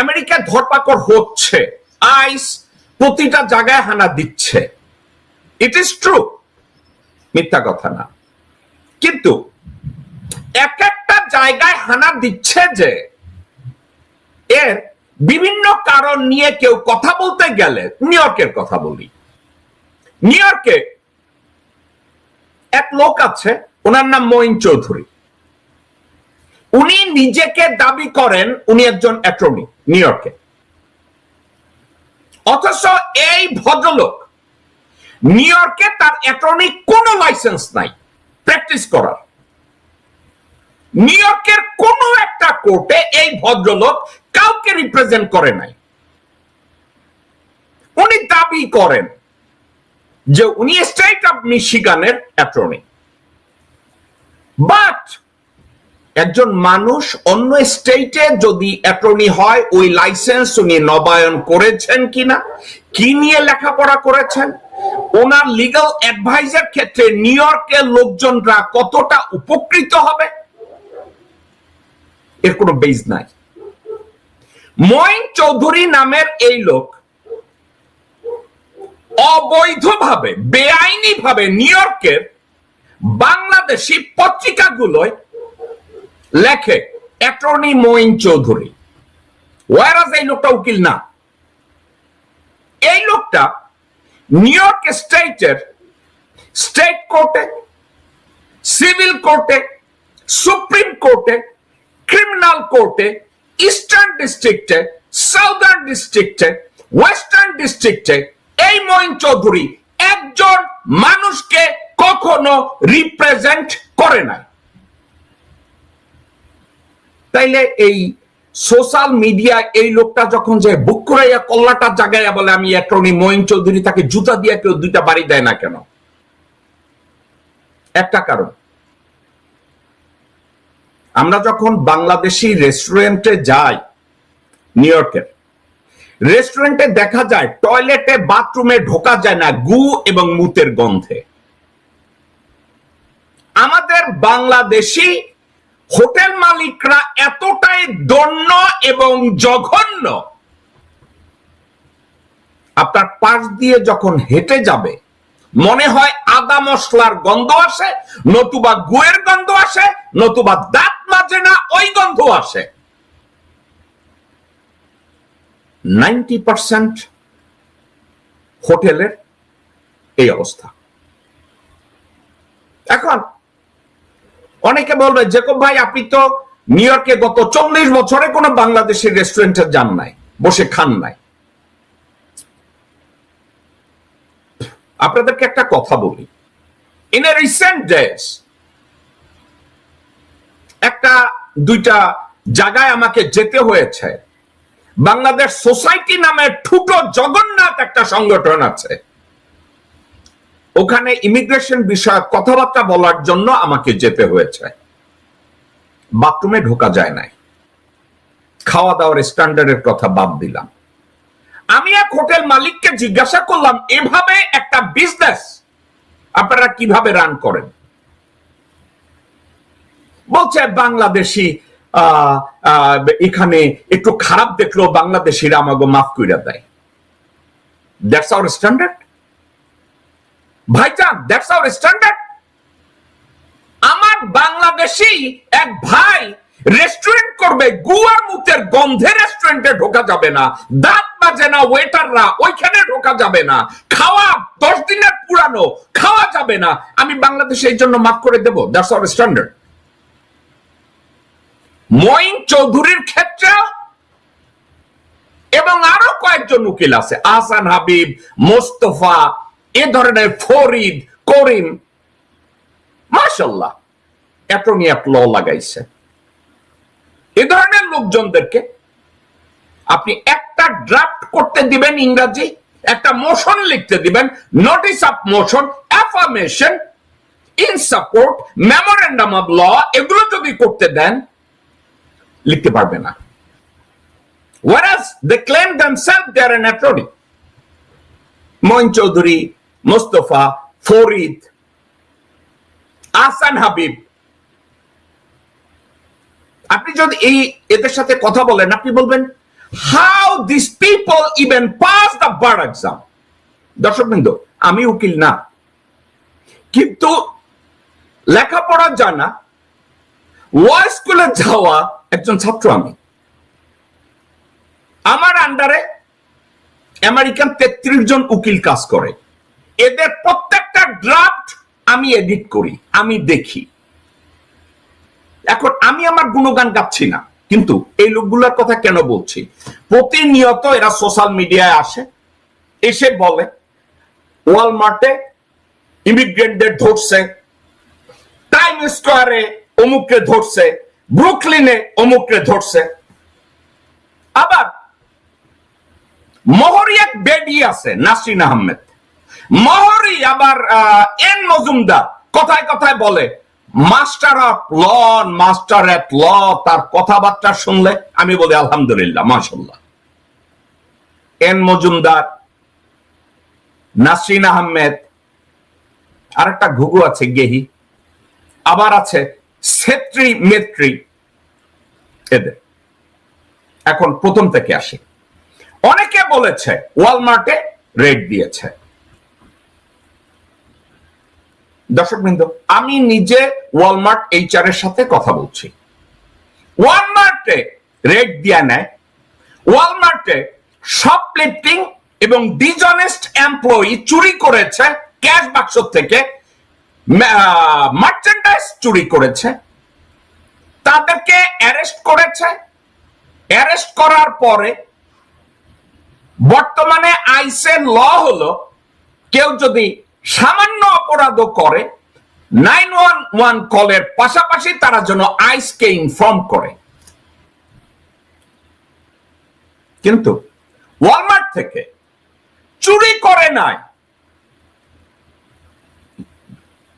America ধরপাকড় হচ্ছে আইস প্রতিটা জায়গায় হানা দিচ্ছে। ইট ইজ ট্রু মিথ্যা কথা না। কিন্তু এক একটা জায়গায় হানা দিচ্ছে যে, এর বিভিন্ন কারণ নিয়ে কেউ কথা বলতে গেলে নিউ ইয়র্কের কথা বলি। নিউ ইয়র্কে এক লোক আছে, ওনার নাম মঈন চৌধুরী। উনি নিজেকে দাবি করেন, উনি একজন অ্যাটর্নি নিউ ইয়র্কে অথচ এই ভদ্রলোক নিউ ইয়র্কে তার অ্যাটর্নি কোনো লাইসেন্স নাই প্র্যাকটিস করার। নিউ ইয়র্কের কোন একটা কোর্টে এই ভদ্রলোক কাউকে রিপ্রেজেন্ট করে নাই। উনি দাবি করেন যে উনি স্টেট অফ মিশিগানের অ্যাটর্নি বাট একজন মানুষ অন্য স্টেটে যদি অ্যাটর্নি হয়, ওই লাইসেন্স উনি নবায়ন করেছেন কিনা, কি নিয়ে লেখাপড়া করেছেন, ওনার লিগাল অ্যাডভাইজার ক্ষেত্রে নিউ ইয়র্কের লোকজনরা কতটা উপকৃত হবে, এর কোনো বেজ নাই। মঈন চৌধুরী নামের এই লোক অবৈধভাবে বেআইনি ভাবে নিউ ইয়র্কের বাংলাদেশি পত্রিকাগুলোয় লেখে অ্যাটর্নি মঈন চৌধুরী। ওয়ারাজ এই লোকটা উকিল না? এই লোকটা নিউ ইয়র্ক স্টেটের স্টেট কোর্টে সিভিল কোর্টে সুপ্রিম কোর্টে ক্রিমিনাল কোর্টে ইস্টার্ন ডিস্ট্রিক্টে সাউদার্ন ডিস্ট্রিক্টে ওয়েস্টার্ন ডিস্ট্রিক্টে এই মঈন চৌধুরী একজন মানুষকে কখনো রিপ্রেজেন্ট করে নাই। তাইলে এই সোশ্যাল মিডিয়া এই লোকটা যখন যে বুক করাইয়া কল্লাটা জাগাইয়া বলে, আমি অ্যাটর্নি মঈন চৌধুরী, তাকে জুতা দিয়ে কেউ দুইটা বাড়ি দেয় না কেন? একটা কারণ। আমরা যখন বাংলাদেশি রেস্টুরেন্টে যাই নিউ ইয়র্কের রেস্টুরেন্টে দেখা যায় টয়লেটে বাথরুমে ঢোকা যায় না গু এবং মুতের গন্ধে। আমাদের বাংলাদেশি হোটেল মালিকরা এতটাই দন্য এবং জঘন্য। আপনার পাশ দিয়ে যখন হেঁটে যাবে, মনে হয় আদা মশলার গন্ধ আসে, নতুবা গুয়ের গন্ধ আসে, নতুবা দাঁত মাজে না, ওই গন্ধ আসে। নাইনটি পার্সেন্ট হোটেলের এই অবস্থা। এখন অনেকে বলবে, জেকব ভাই, আপনি তো নিউ ইয়র্কে গত চল্লিশ বছরে কোনো বাংলাদেশের রেস্টুরেন্টে যান নাই, বসে খান নাই। আপনাদেরকে একটা কথা বলি। ইন এ রিসেন্ট ডেজ একটা, দুইটা জায়গায় আমাকে যেতে হয়েছে। বাংলাদেশ সোসাইটি নামে ঠুটো জগন্নাথ একটা সংগঠন আছে। ওখানে ইমিগ্রেশন বিষয়ক কথাবার্তা বলার জন্য আমাকে যেতে হয়েছে। বাথরুমে ঢোকা যায় নাই। খাওয়া দাওয়ার স্ট্যান্ডার্ডের কথা বাদ দিলাম। আমি এক হোটেল মালিককে জিজ্ঞাসা করলাম, এভাবে একটা বিজনেস আপনারা কীভাবে রান করেন? বলছে, বাংলাদেশি এখানে একটু খারাপ দেখলেও বাংলাদেশিরা আমাকে মাফ করে দেয়। দ্যাটস আওয়ার স্ট্যান্ডার্ড ভাইজান দ্যাটস আওয়ার স্ট্যান্ডার্ড আমার বাংলাদেশি এক ভাই রেস্টুরেন্ট করবে, গুয়ার মুতের গন্ধে রেস্টুরেন্টে ঢোকা যাবে না, দাঁত বাজে না ওয়েটাররা ওইখানে ঢোকা যাবে না, খাওয়া দশ দিনের পুরানো, খাওয়া যাবে না, আমি বাংলাদেশে এই জন্য মাফ করে দেবো দ্যাটস আওয়ার স্ট্যান্ডার্ড মঈন চৌধুরীর ক্ষেত্রে এবং আরও কয়েকজন উকিল আছে, আহসান হাবিব, মোস্তফা এ ধরনের ফরিদ, করিম মাশাল্লাহ অ্যাটর্নি অ্যাট ল লাগাইছে এ ধরনের লোকজনদেরকে আপনি একটা ড্রাফট করতে দিবেন ইংরাজি, একটা মোশন লিখতে দিবেন notice of motion affirmation in support memorandum of law এগুলো যদি করতে দেন, লিখতে পারবে না Whereas, they claim themselves they are an attorney. Moeen Chowdhury Mostafa Farid Ahsan Habib আপনি যদি এই এদের সাথে কথা বলেন, আপনি বলবেন how this people even pass the bar exam দর্শক বিন্দু আমি উকিল না। কিন্তু লেখাপড়া জানা ল স্কুলে যাওয়া একজন ছাত্র আমি। আমার আন্ডারে আমেরিকান তেত্রিশ জন উকিল কাজ করে। এদের প্রত্যেকটা ড্রাফট আমি এডিট করি, আমি দেখি। এখন আমি আমার গুণগান গাচ্ছি না, কিন্তু এই লোকগুলোর কথা কেন বলছি? প্রতিনিয়ত এরা সোশ্যাল মিডিয়ায় আসে, এসে বলে ওয়ালমার্টে ইমিগ্রেন্টদের ধরছে টাইম স্কোয়ারে অমুককে ধরছে ব্রুকলিনে অমুককে ধরছে। আবার মহরি এক বেডি আছে, নাসরিন আহমেদ। মহরি আবার এন মজুমদার কথায় কথায় বলে master of law master at law তার কথাবার্তা শুনলে আমি বলি, আলহামদুলিল্লাহ মাশাল্লাহ এন মজুমদার, নাসরিন আহমেদ, আরেকটা ঘুঘু আছে, গেহি, আবার আছে সেত্রী মেত্রী, এদের। এখন প্রথম থেকে আসে। অনেকে বলেছে ওয়ালমার্টে রেট দিয়েছে। দর্শক বৃন্দ আমি নিজে ওয়ালমার্ট এইচআর এর সাথে কথা বলছি। ওয়ালমার্টে রেট দিয়া নেয়। ওয়ালমার্টে শপলিফটিং এবং ডিজনেস্ট এমপ্লয়ি চুরি করেছে ক্যাশ বাক্স থেকে মার্চেন্ডাইজ চুরি করেছে, তাদেরকে অ্যারেস্ট করেছে। অ্যারেস্ট করার পরে বর্তমানে আইসের ল হলো, কেউ যদি সামান্য অপরাধও করে। নাইন ওয়ান ওয়ান কলের পাশাপাশি তারা যেন আইসকে ইনফর্ম করে। কিন্তু ওয়ালমার্ট থেকে চুরি করে নাই।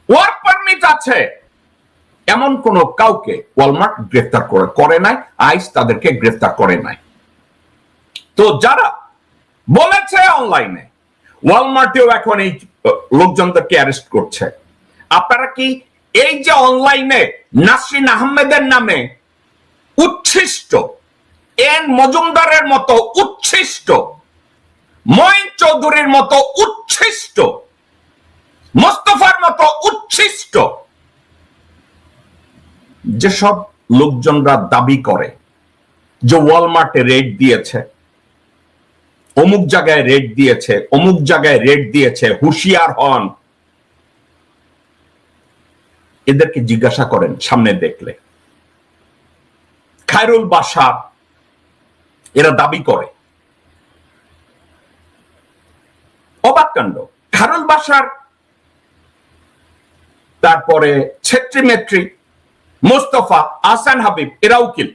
ওয়ার্ক পারমিট আছে। এমন কোন কাউকে ওয়ালমার্ট গ্রেফতার করে করে নাই। আইস তাদেরকে গ্রেফতার করে নাই। তো যারা বলেছে অনলাইনে ওয়ালমার্টেও এখন এই লোকজনদেরকে অ্যারেস্ট করছে? আপনারা কি এই যে অনলাইনে নাসরিন আহমেদের নামে উচ্ছিষ্ট, এন মজুমদারের মতো উচ্ছিষ্ট, মঈন চৌধুরীর মতো উচ্ছিষ্ট, মোস্তফার মতো উচ্ছিষ্ট, যেসব লোকজনরা দাবি করে যে ওয়ালমার্টে রেট দিয়েছে অমুক জায়গায় রেট দিয়েছে, অমুক জায়গায় রেট দিয়েছে, হুঁশিয়ার হন। এদেরকে জিজ্ঞাসা করেন সামনে দেখলে। খায়রুল বাসা এরা দাবি করে। অবাক কাণ্ড। খায়রুল বাসার তারপরে ছেত্রী মেত্রী মোস্তফা আসান হাবিব, এরা উকিল।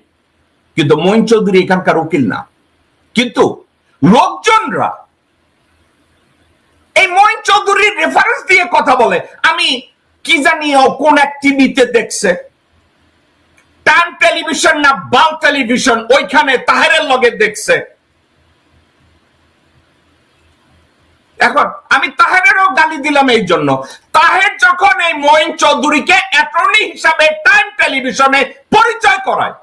কিন্তু মইন চৌধুরী এখানকার উকিল না। কিন্তু লোকজনরা এই মইন চৌধুরীর রেফারেন্স দিয়ে কথা বলে। আমি কি জানি কোন এক টিভিতে দেখছে। টান টেলিভিশন না বাল টেলিভিশন, ওইখানে তাহেরের লগে দেখছে। এখন আমি তাহেরেরও গালি দিলাম এই জন্য। তাহের যখন এই মইন চৌধুরীকে অ্যাটর্নি হিসাবে টাইম টেলিভিশনে পরিচয় করায়,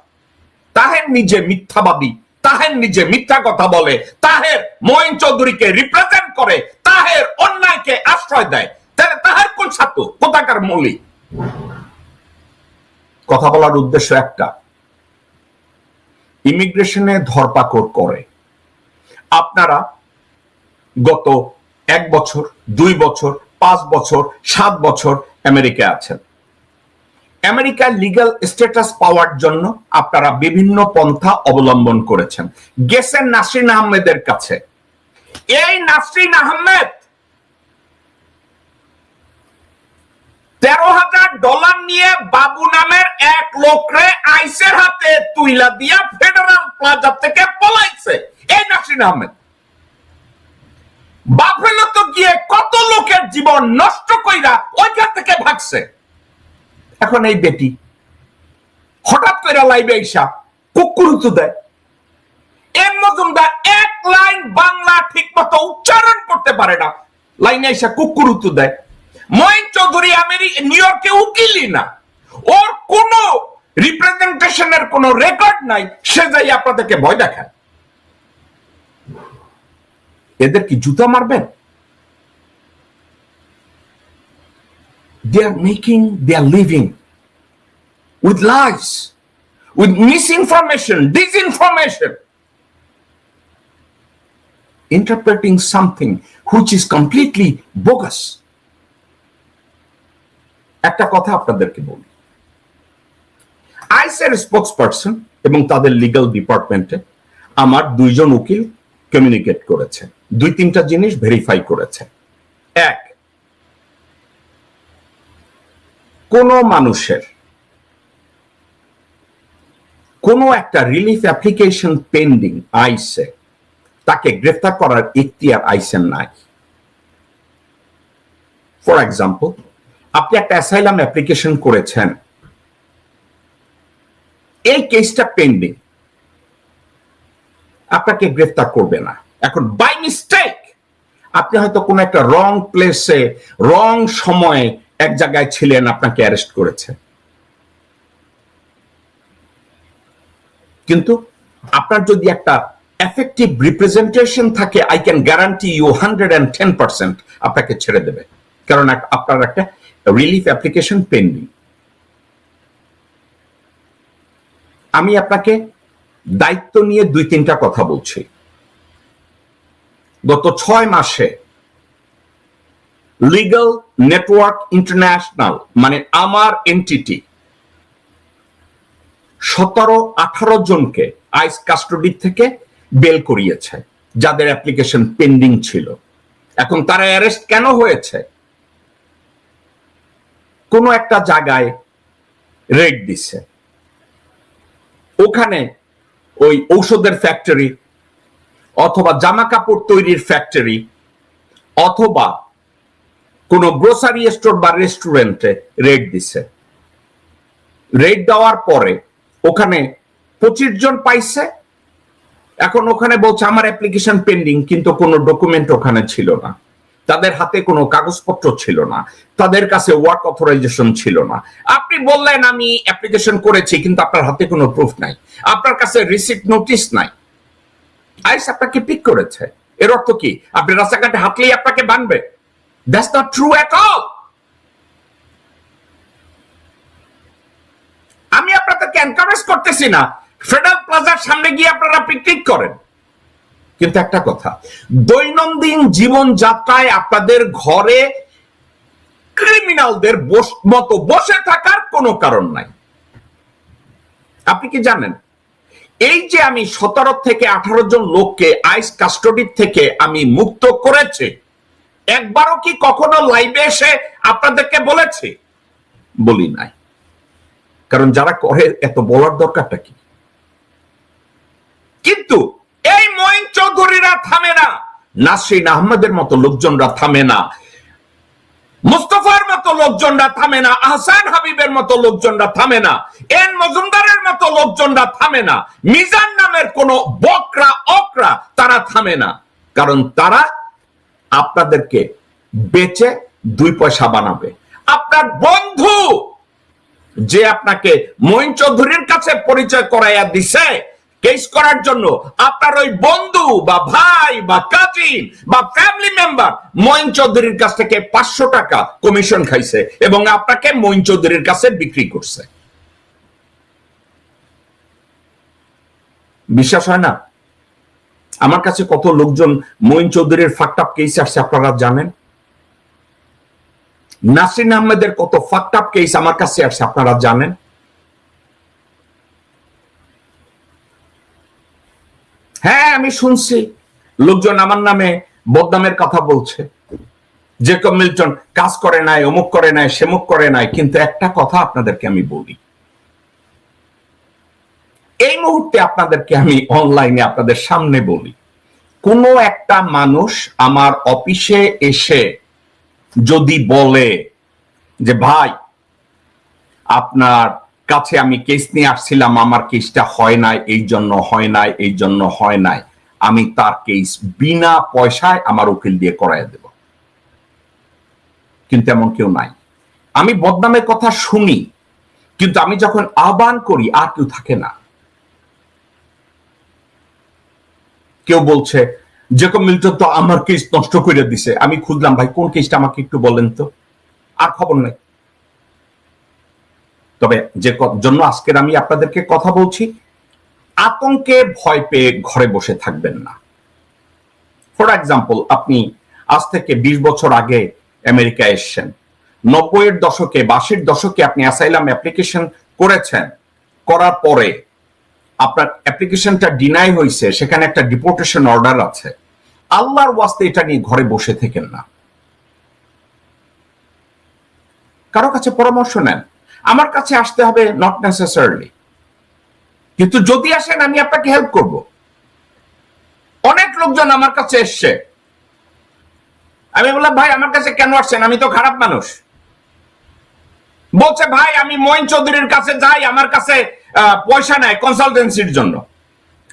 তাহের নিজে মিথ্যাবাদী। তাহের নিজে মিথ্যা কথা বলে, তাহের মঈন চৌধুরীকে রিপ্রেজেন্ট করে, তাহের অন্যায়কে আশ্রয় দেয়। তাহলে তাহের কোন ছাত্র? কোথাকার মৌলিক? কথা বলার উদ্দেশ্য একটা। ইমিগ্রেশনে ধরপাকড় করে। আপনারা গত এক বছর, দুই বছর, পাঁচ বছর, সাত বছর আমেরিকায় আছেন। আমেরিকার লিগ্যাল স্ট্যাটাস পাওয়ার জন্য আপনারা বিভিন্ন পন্থা অবলম্বন করেছেন। গেছেন নাসরিন আহমেদের কাছে। এই নাসরিন আহমেদ তেরো হাজার ডলার নিয়ে বাবু নামের এক লোকরে আইসের হাতে তুইলা দিয়া ফেডারেল প্লাজা থেকে পলাইছে। এই নাসরিন আহমেদ। বাফেলো তো গিয়ে কত লোকের জীবন নষ্ট কইরা ওইখান থেকে ভাগছে? এখন এই বেটি হঠাৎ করে লাইভে আইসা কুকুরুতু দেয়। এর মজুমদার এক লাইন বাংলা ঠিক মতো উচ্চারণ করতে পারে না। লাইনে আইসা কুকুরুতু দেয়। মঈন চৌধুরী আমেরিকা নিউ ইয়র্কে উকিলই না। ওর কোন রিপ্রেজেন্টেশনের কোন রেকর্ড নাই। সে যাই আপনাদেরকে ভয় দেখায়। এদের কি জুতা মারবেন? They are making their living with lies, with misinformation, disinformation, interpreting something which is completely bogus. একটা কথা আপনাদেরকে বলি আইসের স্পোক্স পার্সন এবং তাদের লিগাল ডিপার্টমেন্টে আমার দুইজন উকিল কমিউনিকেট করেছে দুই তিনটা জিনিস ভেরিফাই করেছে এক কোন মানুষের কোন একটা রিলিফ অ্যাপ্লিকেশন পেন্ডিং আইসে তাকে গ্রেফতার করার ইখতিয়ার আইসেন নাই। ফর এক্সাম্পল আপনি একটা অ্যাসাইলাম অ্যাপ্লিকেশন করেছেন। এই কেসটা পেন্ডিং আপনাকে গ্রেফতার করবে না। এখন বাই মিস্টেক আপনি হয়তো কোনো একটা রং প্লেসে রং সময়ে এক জায়গায় ছিলেন, আপনাকে অ্যারেস্ট করেছে। কিন্তু আপনার যদি একটা এফেক্টিভ রিপ্রেজেন্টেশন থাকে I can guarantee you hundred and ten percent আপনাকে ছেড়ে দেবে। কারণ আপনার একটা রিলিফ অ্যাপ্লিকেশন পেন্ডিং আমি আপনাকে দায়িত্ব নিয়ে দুই তিনটা কথা বলছি। গত ছয় মাসে লিগাল নেটওয়ার্ক ইন্টারন্যাশনাল মানে আমার এন্টিটি সতেরো, আঠারো জনকে আইস কাস্টডি থেকে বেল করিয়েছে, যাদের অ্যাপ্লিকেশন পেন্ডিং ছিল। এখন তারা অ্যারেস্ট কেন হয়েছে? কোনো একটা জায়গায় রেড দিছে। ওখানে ওই ঔষধের ফ্যাক্টরি অথবা জামা কাপড় তৈরির ফ্যাক্টরি অথবা কোন গ্রোসারি স্টোর বা রেস্টুরেন্টে রেড দিছে। রেড দেওয়ার পরে ওখানে পঁচিশ জন পাইছে। এখন ওখানে বলছে, আমার অ্যাপ্লিকেশন পেন্ডিং কিন্তু কোনো ডকুমেন্ট ওখানে ছিল না। তাদের হাতে কোনো কাগজপত্র ছিল না। তাদের কাছে ওয়ার্ক অথরাইজেশন ছিল না। আপনি বললেন, আমি অ্যাপ্লিকেশন করেছি, কিন্তু আপনার হাতে কোনো প্রুফ নাই। আপনার কাছে রিসিপ্ট নোটিশ নাই। আইস আপনাকে পিক করেছে। এর অর্থ কি? আপনি রাস্তাঘাটে হাঁটলেই আপনাকে বানবে। That's not true at all আমি আপনাদেরকে এনকারেজ করতেছি না। ফেডারেল প্লাজার সামনে গিয়ে আপনারা পিকনিক করেন। কিন্তু একটা কথা, দৈনন্দিন জীবন যাত্রায় আপনাদের ঘরে ক্রিমিনালদের মতো বসে থাকার কোনো কারণ নাই। আপনি কি জানেন? এই যে আমি সতেরো থেকে আঠারো জন লোককে আইস কাস্টডি থেকে আমি মুক্ত করেছি একবারও কি কখনো লাইভে এসে আপনাদেরকে বলেছি? বলি নাই। কারণ যারা করে, এত বলার দরকারটা কি? কিন্তু এই মঈন চৌধুরীরা থামে না। নাসরিন আহমদের মতো লোকজনরা থামে না। মুস্তফার মতো লোকজনরা থামে না। আহসান হাবিবের মতো লোকজনরা থামে না। এন মজুমদারের মতো লোকজনরা থামে না। মিজান নামের কোন বকরা অকরা তারা থামে না। কারণ তারা আপনাদেরকে বেচে দুই পয়সা বানাবে। আপনার বন্ধু যে আপনাকে মঈন চৌধুরীর কাছে পরিচয় করাইয়া দিছে কেস করার জন্য আপনার ওই বন্ধু বা ভাই বা কাজিন বা ফ্যামিলি মেম্বার মঈন চৌধুরীর কাছ থেকে পাঁচশো টাকা কমিশন খাইছে এবং আপনাকে মঈন চৌধুরীর কাছে বিক্রি করছে। বিশ্বাস হয় না? আমার কাছে কত লোকজন মঈন চৌধুরীর ফাকটাপ কেস আসছে আপনারা জানেন? নাসরিন আহমেদের কত ফাকটাপ কেস আমার কাছে আসছে আপনারা জানেন? হ্যাঁ আমি শুনছি। লোকজন আমার নামে বদনামের কথা বলছে। জেকব মিল্টন কাজ করে নাই, অমুক করে নাই, সেমুক করে নাই, কিন্তু একটা কথা আপনাদেরকে আমি বলি। এই মুহূর্তে আপনাদেরকে আমি অনলাইনে আপনাদের সামনে বলি, কোন একটা মানুষ আমার অফিসে এসে যদি বলে যে, ভাই, আপনার কাছে আমি কেস নিয়ে আসছিলাম, আমার কেসটা হয় নাই, এই জন্য হয় নাই, এই জন্য হয় নাই, আমি তার কেস বিনা পয়সায় আমার উকিল দিয়ে করাই দেব। কিন্তু এমন কেউ নাই। আমি বদনামের কথা শুনি, কিন্তু আমি যখন আহ্বান করি, আর কেউ থাকে না। কেউ বলছে, জেকব মিল্টন তো আমার কেস নষ্ট করে দিছে। আমি খুঁজলাম, ভাই, কোন কেসটা আমাকে একটু বলেন তো? আর খবর নাই। তবে যে জন্য আজকের আমি আপনাদেরকে কথা বলছি, আতঙ্কে ভয় পেয়ে ঘরে বসে থাকবেন না। ফর এক্সাম্পল আপনি আজ থেকে বিশ বছর আগে আমেরিকা এসছেন। নব্বইয়ের দশকে বাসির দশকে আপনি অ্যাসাইলাম অ্যাপ্লিকেশন করেছেন। করার পরে আপনার অ্যাপ্লিকেশনটা ডিনাই হয়েছে সেখানে একটা ডিপোর্টেশন অর্ডার আছে। আল্লাহর ওয়াস্তে এটা নিয়ে ঘরে বসে থেকেন না। কারও কাছে পরামর্শ নেন। আমার কাছে আসতে হবে নট নেসেসারিলি কিন্তু যদি আসেন, আমি আপনাকে হেল্প করব। অনেক লোকজন আমার কাছে এসছে। আমি বললাম, ভাই, আমার কাছে কেন আসছেন? আমি তো খারাপ মানুষ। বলছে, ভাই, আমি মঈন চৌধুরীর কাছে যাই, আমার কাছে পয়সা নেয় কনসালটেন্সির জন্য।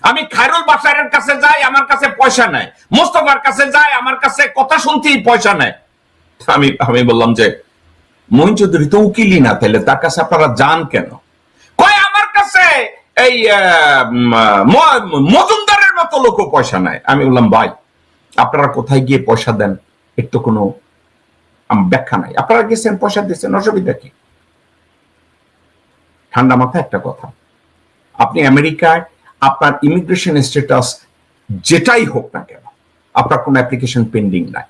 আমি খায়রুল বাসারের কাছে যাই, আমার কাছে পয়সা নেয় মোস্তফার কাছে যাই, আমার কাছে কথা শুনতেই পয়সা নেয় আমি আমি বললাম যে মঈন চৌধুরী তো উকিলই না, তাহলে তার কাছে আপনারা যান কেন? কয়, আমার কাছে এই মজুমদারের মতো লোক পয়সা নেয় আমি বললাম, ভাই, আপনারা কোথায় গিয়ে পয়সা দেন? তো কোনো ব্যাখ্যা নাই। আপনারা গেছেন, পয়সা দিচ্ছেন অসুবিধা কি? ঠান্ডা মাথা একটা কথা। আপনি আমেরিকায়, আপনার ইমিগ্রেশন স্ট্যাটাস যেটাই হোক না কেন, আপনার কোনো অ্যাপ্লিকেশন পেন্ডিং নাই,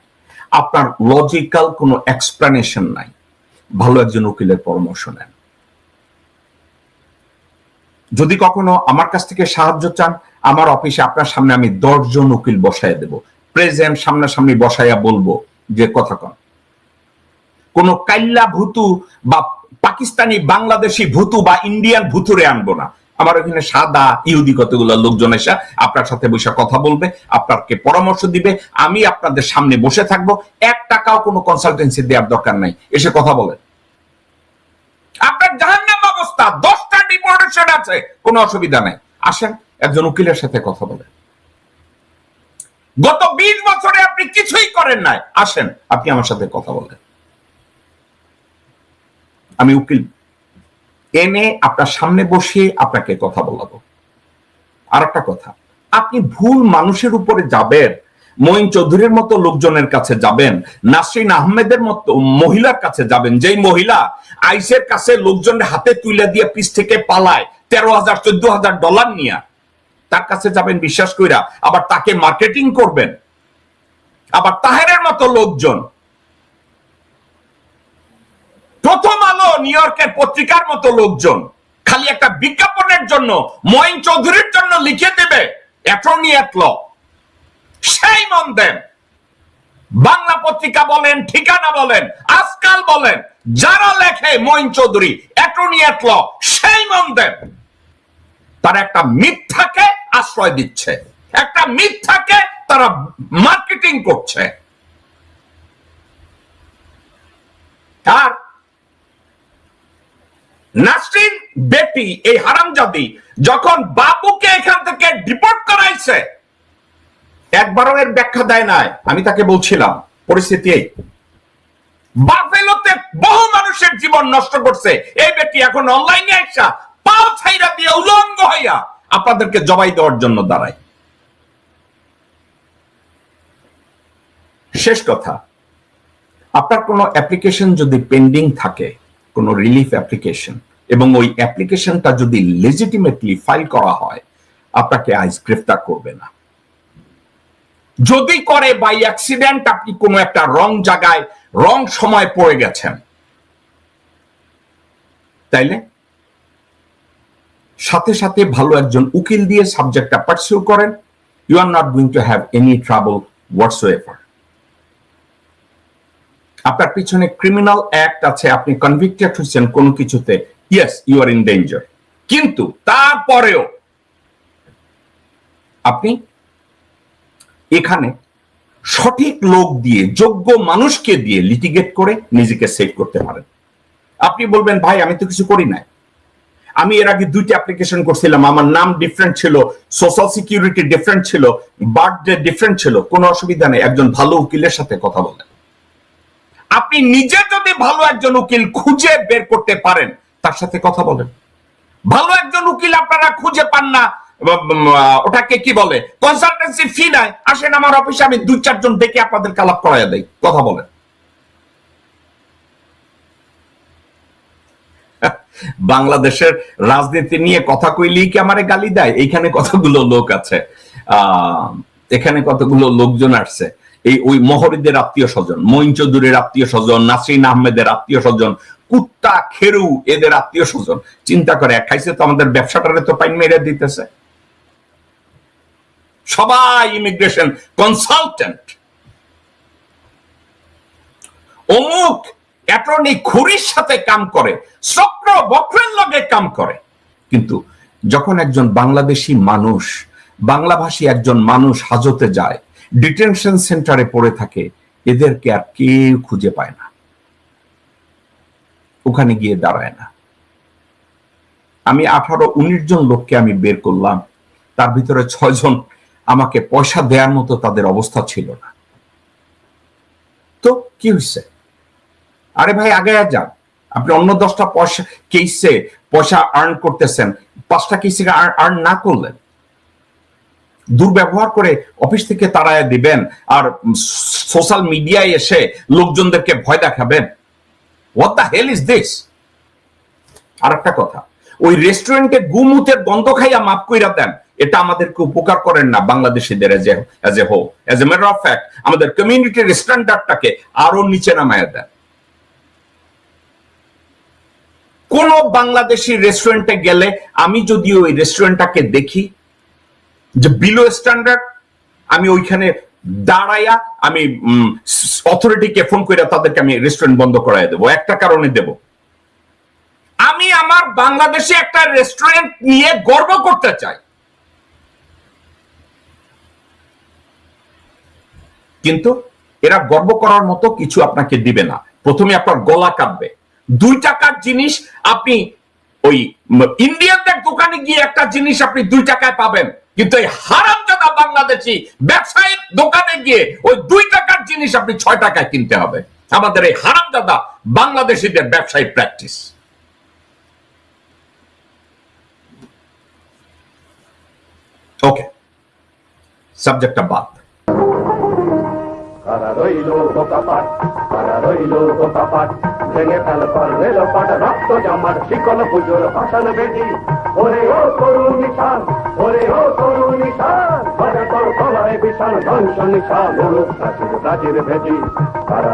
আপনার লজিক্যাল কোনো এক্সপ্লেনেশন নাই, ভালো একজন উকিলের পরামর্শ নেন। যদি কখনো আমার কাছ থেকে সাহায্য চান, আমার অফিসে আপনার সামনে আমি দশজন উকিল বসায় দেব। প্রেজেন্ট সামনাসামনি বসাইয়া বলব যে, কথা কন। কোন কাইল্লা ভুতু বা পাকিস্তানি, বাংলাদেশি ভুতু বা ইন্ডিয়ান ভুতুরে আনব না। আমার ওখানে সাদা, ইহুদি কতগুলো লোকজন এসে আপনার সাথে বসে কথা বলবে আপনাকে পরামর্শ দিবে, আমি আপনাদের সামনে বসে থাকব। এক টাকাও কোনো কনসালটেন্সি দেওয়ার দরকার নাই। এসে কথা বলেন আপনার জাহান্নাম অবস্থা, দশটা ডিপোর্টেশন আছে, কোনো অসুবিধা নাই। আসেন, একজন উকিলের সাথে কথা বলেন। গত বিশ বছরে আপনি কিছুই করেন নাই। আসেন, আপনি আমার সাথে কথা বলেন। আমি উকিল। এনে আপনার সামনে বসিয়ে আপনাকে কথা বলাবো। আর একটা কথা, আপনি ভুল মানুষের উপরে যাবেন, মঈন চৌধুরীর মতো লোকজনের কাছে যাবেন, নাসরিন আহমেদের মতো মহিলার কাছে যাবেন। যেই মহিলা আইসের কাছে লোকজনের হাতে তুলে দিয়ে পিস থেকে পালায়, তেরো হাজার, চোদ্দ হাজার ডলার নিয়ে, তার কাছে যাবেন, বিশ্বাস কইরা, আবার তাকে মার্কেটিং করবেন। আবার তাহেরের মতো লোকজন। প্রথম আলো নিউ ইয়র্কের পত্রিকার মতো লোকজন। খালি একটা বিজ্ঞাপনের জন্য, মঈন চৌধুরীর জন্য লিখে দেবে অ্যাটর্নি এট ল সেই মন দেন বাংলা পত্রিকা বলেন, ঠিকানা বলেন, আজকাল বলেন, যারা লেখে Moin Chowdhury attorney at law সেই মন দেন তারা একটা মিথ্যাকে আশ্রয় দিচ্ছে। একটা মিথ্যাকে তারা মার্কেটিং করছে। আর নাসরিন বেটি এই হারামজাদি যখন বাবুকে এখান থেকে ডিপোর্ট করাইছে একবারও এর ব্যাখ্যা দেয় নাই, আমি তাকে বলছিলাম, পরিস্থিতি এই। বাফেলোতে বহু মানুষের জীবন নষ্ট করছে, এই ব্যক্তি এখন অনলাইনে পাও ছাইরা দিয়ে উলঙ্গ হইয়া আপনাদেরকে জবাই দেওয়ার জন্য দাঁড়ায়। শেষ কথা, আপনার কোনো অ্যাপ্লিকেশন যদি পেন্ডিং থাকে কোনো রিলিফ অ্যাপ্লিকেশন এবং ওই অ্যাপ্লিকেশনটা যদি লেজিটিমেটলি ফাইল করা হয়, আপনাকে আইস গ্রেফতার করবে না। যদি করে বাই অ্যাক্সিডেন্ট আপনি কোনো একটা রং জায়গায় রং সময় পড়ে গেছেন, তাইলে? সাথে সাথে ভালো একজন উকিল দিয়ে সাবজেক্টটা পারসিউ করেন। You are not going to have any trouble what's আপনার পিছনে ক্রিমিনাল অ্যাক্ট আছে, আপনি কনভিক্টেড হচ্ছেন কোনো কিছুতে yes you are in danger কিন্তু তারপরেও আপনি এখানে সঠিক লোক দিয়ে, যোগ্য মানুষকে দিয়ে লিটিগেট করে নিজেকে সেভ করতে পারেন। আপনি বলবেন, ভাই, আমি তো কিছু করি নাই। আমি এর আগে দুইটা অ্যাপ্লিকেশন করছিলাম, আমার নাম ডিফারেন্ট ছিল সোশ্যাল সিকিউরিটি ডিফারেন্ট ছিল বার্থডে ডিফারেন্ট ছিল, কোনো অসুবিধা নেই, একজন ভালো উকিলের সাথে কথা বলেন। আপনি নিজে যদি ভালো একজন উকিল খুঁজে বের করতে পারেন, তার সাথে কথা বলেন। ভালো একজন উকিল আপনারা খুঁজে পান না ওটাকে কি বলে? কনসালটেন্সি ফি নাই। আসেন আমার অফিসে আমি দুই, চারজন ডেকে আপনাদের কালাপ করাইয়া দেই। কথা বলেন। বাংলাদেশের রাজনীতি নিয়ে কথা কইলেই কি আমারে গালি দেয়? এইখানে কতগুলো লোক আছে। আহ, এখানে কতগুলো লোকজন আসছে। এই ওই মহরিদের আত্মীয় স্বজন, মঈন চৌধুরীর আত্মীয় স্বজন, নাসরিন আহমেদের আত্মীয় স্বজন, কুত্তা, খেরু এদের আত্মীয় স্বজন। চিন্তা করে খাইছে তো আমাদের ব্যবসাটারে তো পাইন মেরে দিতেছে। সবাই ইমিগ্রেশন কনসালটেন্ট অমুক অ্যাটর্নি খুরির সাথে কাম করে, চক্র বক্রের লগে কাম করে। কিন্তু যখন একজন বাংলাদেশি মানুষ, বাংলাভাষী একজন মানুষ হাজতে যায় ডিটেনশন সেন্টারে পড়ে থাকে, এদেরকে আর কেউ খুঁজে পায় না। ওখানে গিয়ে দাঁড়ায় না। আমি আঠারো, উনিশ জন লোককে আমি বের করলাম, তার ভিতরে ছয় জন আমাকে পয়সা দেওয়ার মতো তাদের অবস্থা ছিল না। তো কি হয়েছে আরে ভাই, আগে যান। আপনি অন্য দশটা পয়সা কেসে পয়সা আর্ন করতেছেন, পাঁচটা কেসে আর্ন না করলেন। দুর্ব্যবহার করে অফিস থেকে তাড়ায় দিবেন আর সোশ্যাল মিডিয়ায় এসে লোকজনদেরকে ভয় দেখাবেন। What the hell is this আর একটা কথা, ওই রেস্টুরেন্টে গুমুতের গন্ধ খাইয়া মাফ কইরা দেন, এটা আমাদেরকে উপকার করেন না বাংলাদেশিদের as a whole as a matter of fact আমাদের কমিউনিটির স্ট্যান্ডার্ডটাকে আরও নিচে নামায় দেন। কোন বাংলাদেশি রেস্টুরেন্টে গেলে আমি যদি ওই রেস্টুরেন্টটাকে দেখি যে বিলো স্ট্যান্ডার্ড আমি ওইখানে দাঁড়াইয়া আমি অথরিটিকে ফোন করে তাদেরকে আমি রেস্টুরেন্ট বন্ধ করাই দেবো। একটা কারণে দেব। আমি আমার বাংলাদেশে একটা রেস্টুরেন্ট নিয়ে গর্ব করতে চাই। কিন্তু এরা গর্ব করার মতো কিছু আপনাকে দিবে না। প্রথমে আপনার গলা কাটবে দুই টাকার জিনিস আপনি ওই ইন্ডিয়ানদের দোকানে গিয়ে একটা জিনিস আপনি দুই টাকায় পাবেন। কিন্তু এই হারামজাদা বাংলাদেশি ব্যবসায়িক দোকানে গিয়ে ওই দুই টাকার জিনিস আপনি ছয় টাকায় কিনতে হবে। আমাদের এই হারামজাদা বাংলাদেশিদের ব্যবসায়িক প্র্যাকটিস ওকে সাবজেক্টটা বাদ। রইল ভেঙে ফেল পর রেল পাট রক্ত জামার শিকল পুজোর ভাষণ বেদি ওরে ও করুণ নিশান, ওরে ও করুণ নিশান করে তোর গলায় বিশাল ধ্বংস নিশান প্রাচীর প্রাচীর কারা